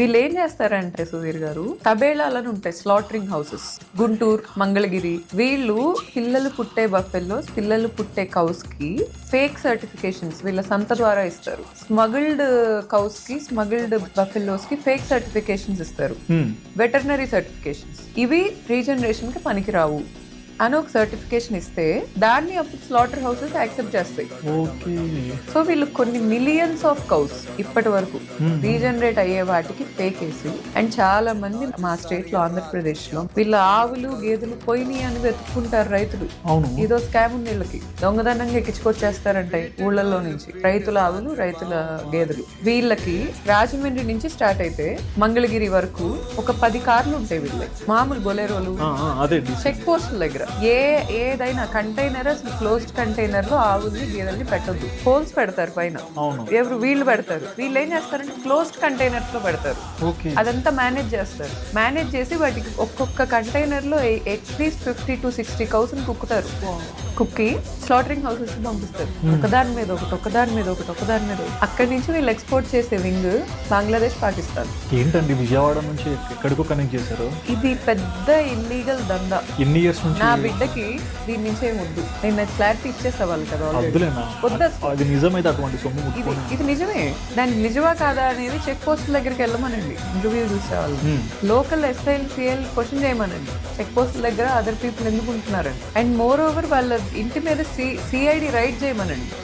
వీళ్ళు ఏం చేస్తారంటే సుధీర్ గారు తబేళాలను ఉంటాయి స్లాటరింగ్ హౌసెస్ గుంటూరు మంగళగిరి. వీళ్ళు పిల్లలు పుట్టే బఫెల్లోస్ పిల్లలు పుట్టే కౌస్కి ఫేక్ సర్టిఫికేషన్స్ వీళ్ళ సంత ద్వారా ఇస్తారు. స్మగిల్డ్ కౌస్కి స్మగిల్డ్ బఫెల్లోస్కి ఫేక్ సర్టిఫికేషన్స్ ఇస్తారు. వెటర్నరీ సర్టిఫికేషన్స్ ఇవి రీజనరేషన్కి పనికిరావు. అని ఒక సర్టిఫికేషన్ ఇస్తే దాన్ని అప్పుడు స్లాటర్ హౌసెస్ యాక్సెప్ట్ చేస్తాయి. సో వీళ్ళు కొన్ని మిలియన్స్ ఆఫ్ కౌస్ ఇప్పటి వరకు రీజనరేట్ అయ్యే వాటికి ఫేక్ వేసి అండ్ చాలా మంది మా స్టేట్లో ఆంధ్రప్రదేశ్లో వీళ్ళ ఆవులు గేదెలు పోయినాయి అని వెతుక్కుంటారు రైతులు. ఇదో స్కామ్ ఉంది వీళ్ళకి. దొంగదనంగా ఎక్కించుకొచ్చేస్తారంటే ఊళ్ళల్లో నుంచి. రైతుల ఆవులు రైతుల గేదెలు. వీళ్ళకి రాజమండ్రి నుంచి స్టార్ట్ అయితే మంగళగిరి వరకు ఒక పది కార్లు ఉంటాయి వీళ్ళకి. మామూలు బొలేరోలు చెక్ పోస్టుల దగ్గర. ఏ ఏదైనా కంటైనర్ అసలు క్లోజ్డ్ కంటైనర్లో ఆవుల్ని గేదెల్ని పెట్టొద్దు. హోల్స్ పెడతారు పైన. ఎవరు వీళ్ళు పెడతారు. వీళ్ళు ఏం చేస్తారంటే క్లోజ్డ్ కంటైనర్స్లో పెడతారు. ఓకే. అదంతా మేనేజ్ చేస్తారు. మేనేజ్ చేసి వాటికి ఒక్కొక్క కంటైనర్లో at least fifty to sixty Kausan కుక్కుతారు. కుక్కి స్లాటరింగ్ హౌసెస్ పంపిస్తారు. ఒకదాని మీద ఒకటి ఒకదాని మీద ఒకటి ఒకదాని మీద. అక్కడి నుంచి వీళ్ళు ఎక్స్పోర్ట్ చేసే వింగ్ బంగ్లాదేశ్ పాకిస్తాన్ ఏంటండి విజయవాడ నుంచి ఎక్కడికో కనెక్ట్ చేశారు? ఇది పెద్ద ఇల్లీగల్ దందా. ఎన్ని ఇయర్స్ నుంచి నా బిడ్డకి దీని నుంచే వద్దు నేను క్లారిటీ కదా వద్దు? నిజమైతే అటువంటి సొమ్ము ఇది నిజమే. దాని నిజమా కాదా అనేది చెక్ పోస్ట్ దగ్గరికి వెళ్ళమనండి. ఇంటర్వ్యూ చూసేవాళ్ళు. లోకల్ ఎస్ఐల్ సిఎల్ క్వశ్చన్ చేయమనండి. చెక్ పోస్ట్ దగ్గర అదర్ పీపుల్ ఎందుకు ఉంటున్నారని. అండ్ మోర్ ఓవర్ వాళ్ళ ఇంటి మీద సి సిఐడి రైడ్ చేయమనండి.